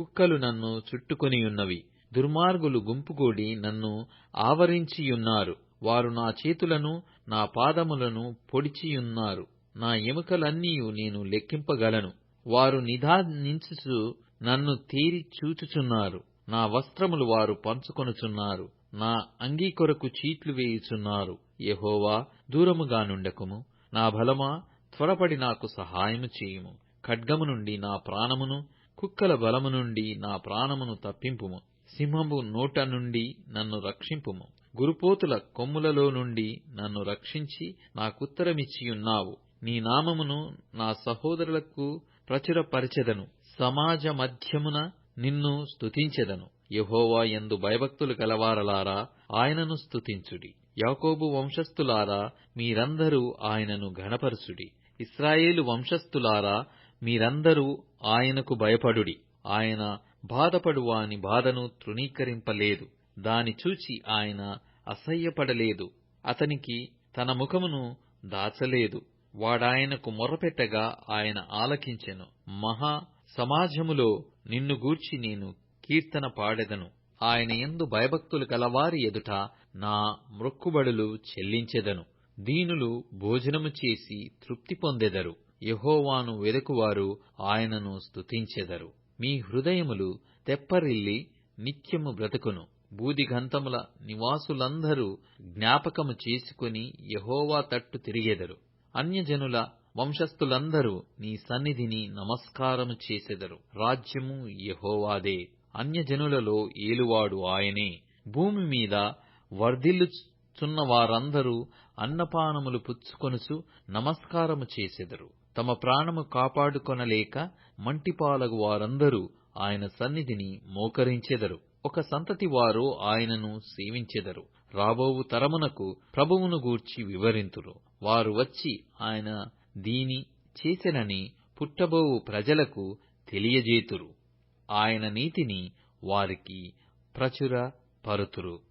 కుక్కలు నన్ను చుట్టుకొనియున్నవి దుర్మార్గులు గుంపుగూడి నన్ను ఆవరించియున్నారు వారు నా చేతులను నా పాదములను పొడిచియున్నారు నా ఎముకలన్నీయు నేను లెక్కింపగలను. వారు నిదానించుచు నన్ను తేరి చూచుచున్నారు. నా వస్త్రములు వారు పంచుకొనుచున్నారు. నా అంగీ కొరకు చీట్లు వేయుచున్నారు. యెహోవా దూరముగా నుండకుము. నా బలమా త్వరపడి నాకు సహాయము చేయుము. ఖడ్గము నుండి నా ప్రాణమును కుక్కల బలము నుండి నా ప్రాణమును తప్పింపుము. సింహము నోట నుండి నన్ను రక్షింపుము. గురుపోతుల కొమ్ములలో నుండి నన్ను రక్షించి నాకుత్తరమిచ్చియున్నావు. నీ నామమును నా సహోదరులకు ప్రచురపరిచెదను. సమాజ మధ్యమున నిన్ను స్తుతించెదను. యహోవా ఎందు భయభక్తులు గలవారలారా ఆయనను స్తుతించుడి. యాకోబు వంశస్థులారా మీరందరూ ఆయనను ఘనపరచుడి. ఇస్రాయేలు వంశస్థులారా మీరందరూ ఆయనకు భయపడుడి. ఆయన బాధపడు వాని బాధను తృణీకరింపలేదు. దాని చూచి ఆయన అసహ్యపడలేదు. అతనికి తన ముఖమును దాచలేదు. వాడాయనకు మొరపెట్టగా ఆయన ఆలకించెను. మహా సమాజములో నిన్ను గూర్చి నేను కీర్తన పాడెదను. ఆయన ఎందు భయభక్తులు గలవారి ఎదుట నా మ్రొక్కుబడులు చెల్లించెదను. దీనులు భోజనము చేసి తృప్తి పొందెదరు. యెహోవాను వెదకువారు ఆయనను స్తుతించెదరు. మీ హృదయములు తెప్పరిల్లి నిత్యము బ్రతుకును. బూదిగంతముల నివాసులందరూ జ్ఞాపకము చేసుకుని యహోవా తట్టు తిరిగెదరు. అన్యజనుల వంశస్థులందరూ నీ సన్నిధిని నమస్కారము చేసెదరు. రాజ్యము యహోవాదే. అన్యజనులలో ఏలువాడు ఆయనే. భూమి మీద వర్ధిల్లు వర్ధిల్లుచున్న వారందరూ అన్నపానములు పుచ్చుకొనుచు నమస్కారము చేసెదరు. తమ ప్రాణము కాపాడుకొనలేక మంటిపాలగు వారందరూ ఆయన సన్నిధిని మోకరించెదరు. ఒక సంతతి వారు ఆయనను సేవించెదరు. రాబోవు తరమునకు ప్రభువును గూర్చి వివరింతురు. వారు వచ్చి ఆయన దీని చేసెనని పుట్టబోవు ప్రజలకు తెలియజేతురు. ఆయన నీతిని వారికి ప్రచుర పరుతురు